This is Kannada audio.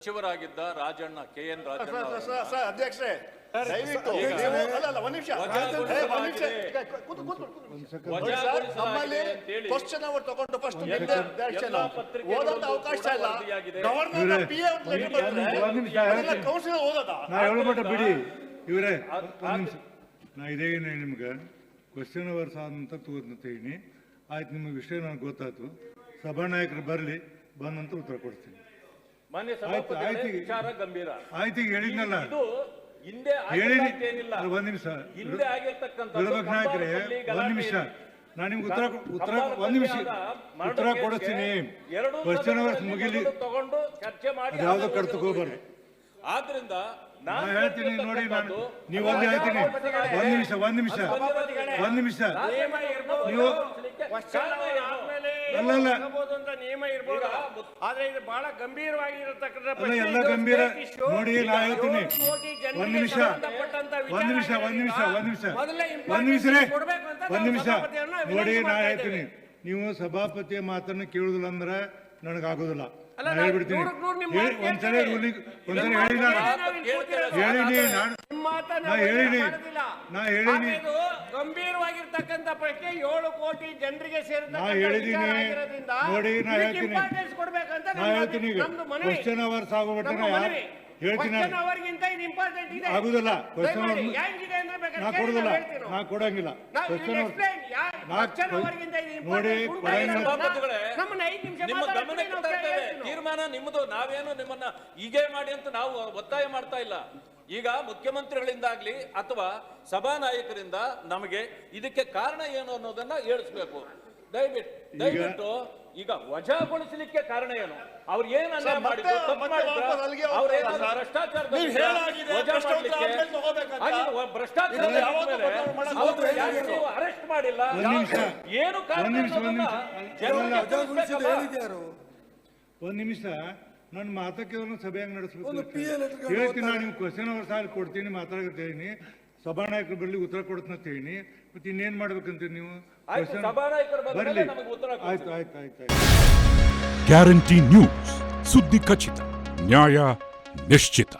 ಸಚಿವರಾಗಿದ್ದ Rajanna K N Rajanna sir, ಅವರನ್ನ ಸರ್, ಸರ್, ಅಧ್ಯಕ್ಷರೇ. ದಯವಿಟ್ಟು ನೀವು ಅಲ್ಲ ಅಲ್ಲ ಒಂದ್ ನಿಮಿಷ. ಒಂದ್ ನಿಮಿಷ. ಕೂತು ಕೂತು ಸರ್ ವಜಾಗೊಳಿಸಲಾಗಿದೆ ನಮ್ಮಲ್ಲಿ ಅಂತೇಳಿ ಕ್ವಶನ್ ಅವರು ತಗೊಂಡು ಫಸ್ಟ್ ಎಲ್ಲ- ಎಲ್ಲ ಪತ್ರಿಕೆಗಳಲ್ಲೂ ಅವಕಾಶ ಇಲ್ಲ. ವರದಿಯಾಗಿದೆ. ಗವರ್ನರ್ ಪಿ ಎ ಬಂದ್ರೆ ಒಂದ್ ನಿಮಿಷ ಹೇಳ್ತೀನಿ. ಕೌನ್ಸಿಲ್ ಓದೋದಾ? ನಾ ಹೇಳ್ಬಿಟ್ಟ ಬಿಡಿ. ಇವರೇ ಒಂದು ನಿಮಿಷ. ನಾ ಇದೇನೆ ನಿಮ್ಗೆ ಕ್ವಶನ್ ಅವರ್ಸ್ ಅಂತ ತಗೋತೀನಿ ಆಯ್ತು ನಿಮಗೆ ವಿಷಯ ನನಗೆ ಗೊತ್ತಾಯ್ತು. ಸಭಾನಾಯಕರು ಬರಲಿ ಬಂದಂತ ಉತ್ತರ ಕೊಡ್ತೀನಿ. ಮಾನ್ಯ ಸಭಾಪತಿ. ವಿಚಾರ ಗಂಭೀರ. ಆಯ್ತು ಈಗ ಹೇಳಿದ್ನಲ್ಲ. ಇದು ಹಿಂದೆ ಏನಿಲ್ಲ. ಒಂದ್ ನಿಮಿಷ. ಹಿಂದೆ ಆಗಿರ್ತಕ್ಕಂಥ ಒಂದ್ ನಿಮಿಷ. ನಾನು ನಿಮ್ಗೆ ಉತ್ತರ ಉತ್ತರ ಒಂದ್ ನಿಮಿಷ. ಉತ್ತರ ಕೊಡಿಸ್ತೀನಿ. ಕ್ವಶನ್ ಅವರ್ಸ್ ಮುಗಿಲಿ. ತಗೊಂಡು ಚರ್ಚೆ ಮಾಡಿ ಯಾವ್ದು ಹೋಗ್ಬಾರ್ದು ಆದ್ರಿಂದ ನಾ ನಾನು ಹೇಳ್ತೀನಿ ನೋಡಿ ನಾನು ನೀವು ಒಂದ್ ಹೇಳ್ತೀನಿ. ಒಂದ್ ನಿಮಿಷ ಒಂದ್ ನಿಮಿಷ. ಒಂದ್ ನಿಮಿಷ. ನೀವು ಅಲ್ಲಲ್ಲ. ಅಂತ ನಿಯಮ ಆದ್ರೆ ಇದು ಬಹಳ ಅಲ್ಲ ಪ್ರಶ್ನೆ. ಎಲ್ಲ ಗಂಭೀರ. ನೋಡಿ ನಾ ಹೇಳ್ತೀನಿ. ಒಂದ್ ನಿಮಿಷ. ಒಂದ್ ನಿಮಿಷ ಒಂದ್ ನಿಮಿಷ ಒಂದ್ ನಿಮಿಷ. ಒಂದ್ ನಿಮಿಷ ಒಂದ್ ನಿಮಿಷ. ನೋಡಿ ನಾ ಹೇಳ್ತೀನಿ. ನೀವು ಸಭಾಪತಿಯ ಮಾತನ್ನ ಕೇಳುದಿಲ್ಲ ಅಂದ್ರೆ ನನಗಾಗೋದಿಲ್ಲ. ಹೇಳ್ಬಿಡ್ತೀನಿ. ಒಂದ್ಸರಿ. ರೂಲಿಂಗ್ ಒಂದ್ಸರಿ ನಾನು ಹೇಳಿನಿ ನಾ ಹೇಳಿನಿ. ನಾ ಹೇಳಿನಿ. ಗಂಭೀರವಾಗಿರ್ತಕ್ಕಂಥ ಪ್ರಶ್ನೆ ಏಳು ಕೋಟಿ ಜನರಿಗೆ ಸೇರಿರ್ತಕ್ಕಂಥ ನಾ ಹೇಳಿದೀನಿ. ವಿಚಾರ ಆಗಿರೋದ್ರಿಂದ ನೋಡಿ, ನಾ ಇದಕ್ಕೆ ಹೇಳ್ತೀನಿ. importance ಕೊಡ್ಬೇಕಂತ ನಾ ನಮ್ಮ- ಹೇಳ್ತೀನಿ ಈಗ ನಮ್ದು ಮನವಿ. ಕ್ವಶನ್ ಅವರ್ಸ್ ಆಗೋಬಿಟ್ರೆ ನಮ್ಮ ನಾ ಯಾರ್- ಮನವಿ. ಹೇಳ್ತೀನಿ Question ನಾನು. hour ಗಿಂತ ಇದು important ಇದೆ. ಆಗುದಿಲ್ಲ ಹೆಂಗಿದೆ ಅಂದ್ರೆ ಬೇಕಾದ್ರೆ ನಾ ಕೊಡಂಗಿಲ್ಲ ಇದು ನಮ್ಮನ್ನ ಐದು ನಿಮಿಷ. ತೀರ್ಮಾನ ನಿಮ್ಮದು ನಾವೇನು ನಿಮ್ಮನ್ನ ಹೀಗೆ ಮಾಡಿ ಅಂತ ನಾವು ಒತ್ತಾಯ ಮಾಡ್ತಾ ಇಲ್ಲ ಈಗ ಮುಖ್ಯಮಂತ್ರಿಗಳಿಂದಾಗ್ಲಿ ಅಥವಾ ಸಭಾನಾಯಕರಿಂದ ನಮಗೆ ಇದಕ್ಕೆ ಕಾರಣ ಏನು ಅನ್ನೋದನ್ನ ಹೇಳಿಸ್ಬೇಕು. ದಯವಿಟ್ಟು ದಯವಿಟ್ಟು ಈಗ ವಜಾಗೊಳಿಸಲಿಕ್ಕೆ ಕಾರಣ ಏನು? ಅವ್ರು ಏನ್ ಅನ್ನ ಮಾಡಿದ್ರು ಭ್ರಷ್ಟಾಚಾರ ಅರೆಸ್ಟ್ ಮಾಡಿಲ್ಲ. ನಿಮಿಷ. ಏನು ಕಾರಣ ಒಂದ್ ನಿಮಿಷ, ಒಂದ್ ನನ್ನ ಮಾತಕ್ಕೆ ಸಭೆಯಾಗಿ ನಡೆಸ್ಬೇಕು ಹೇಳ್ತೀನಿ ನಾನು ನಿಮ್ಗೆ ಕ್ವಶನ್ ಅವರ್ ಸಾಲ ಕೊಡ್ತೀನಿ ಮಾತಾಡ್ತೀನಿ ಸಭಾನಾಯಕರು ಬರಲಿ ಉತ್ತರ ಕೊಡ್ತೀನಿ ಅಂತ ಹೇಳಿ. ಮತ್ತೆ ಇನ್ನೇನು ಮಾಡ್ಬೇಕಂತೀರಿ ನೀವು? ಬರಲಿ Question- ಸಭಾನಾಯಕರು ಬಂದ ಮೇಲೆ ನಮಗೆ ಉತ್ತರ ಕೊಡಿ. ಆಯ್ತು ಆಯ್ತು ಆಯ್ತು ಆಯ್ತು. ಗ್ಯಾರಂಟಿ ನ್ಯೂಸ್ ಸುದ್ದಿ ಖಚಿತ ನ್ಯಾಯ ನಿಶ್ಚಿತ.